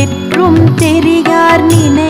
தெற்றும் தெரியார் நினை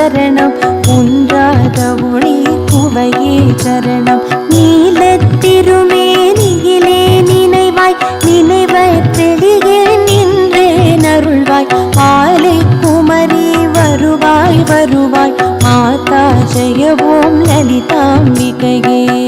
சரணம். உன்றாத ஒளி குவையே சரணம். நீல திருமேனியிலே நினைவாய் நினைவற்றெளியே நின்றே நருள்வாய் ஆலை குமரி வருவாய் வருவாய். மாதா ஜெயவோம் லலிதாம்பிகையே.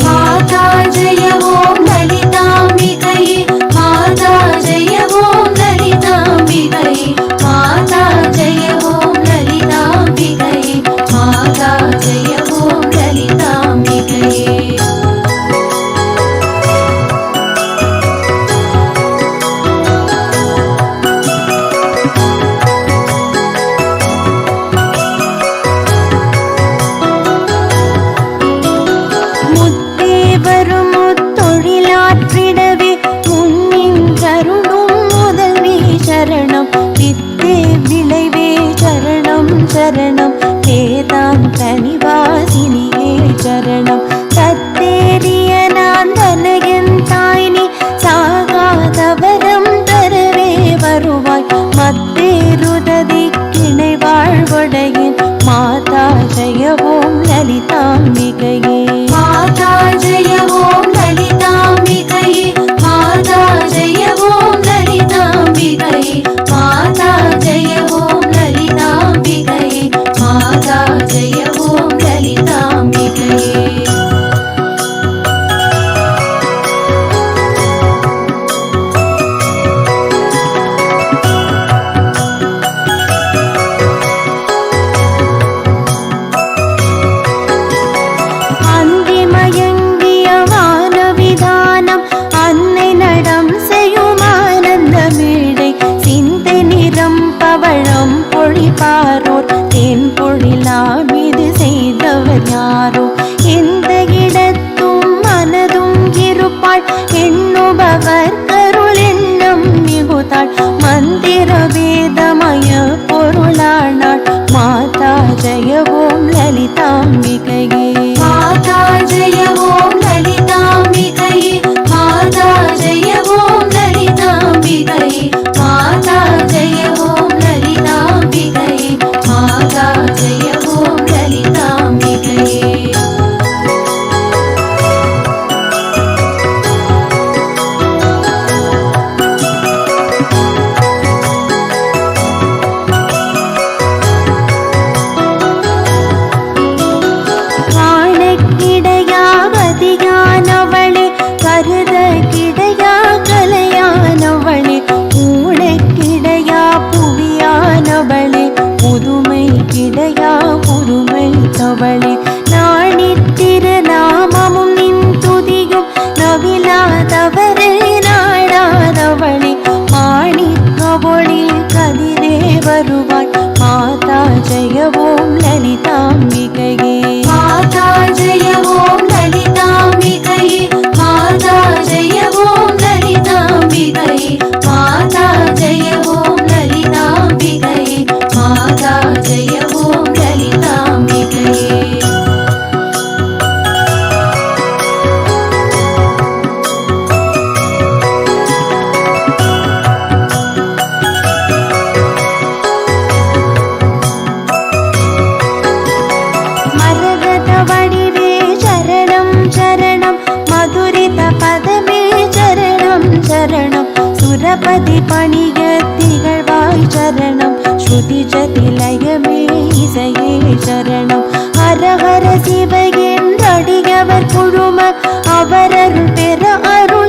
தம்பிகையே தருவாய். மாதா ஜெயவோம் லலிதாம்பிகையே. கணபதி பணிய திகழ்வாய் சரணம். ஸ்ருதி ஜதிலயமே இசையே சரணம். ஹரஹர சிவ என்றடியவர் குழும அவரருள் பெற அருள்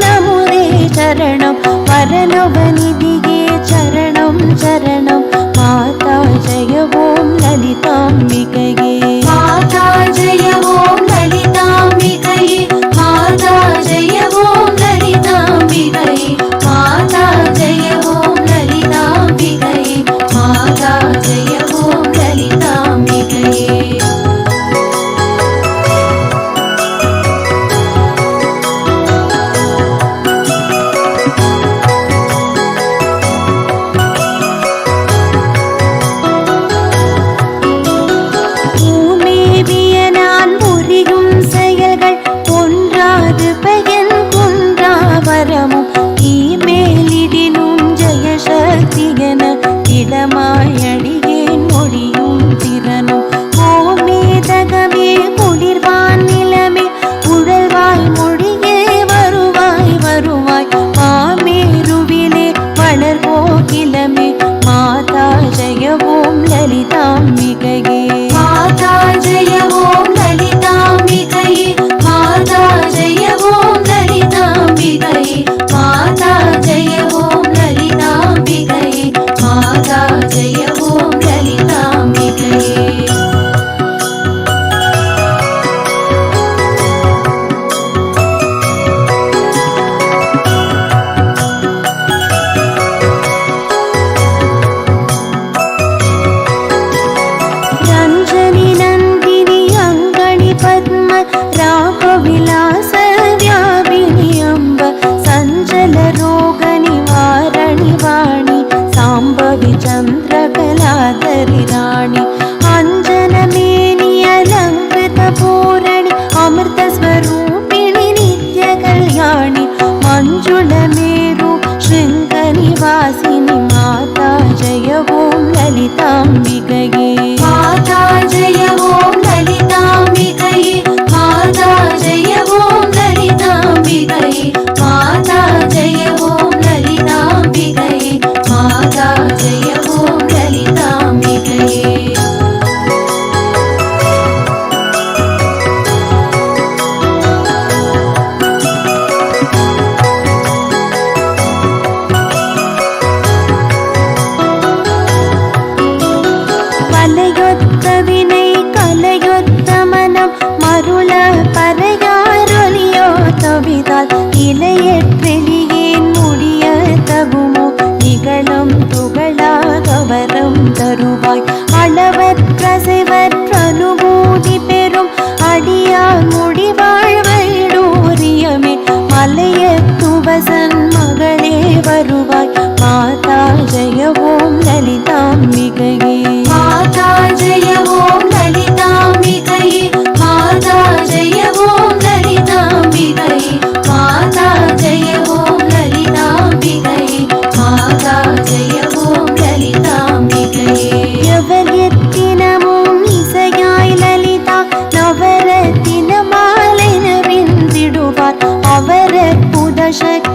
Shake.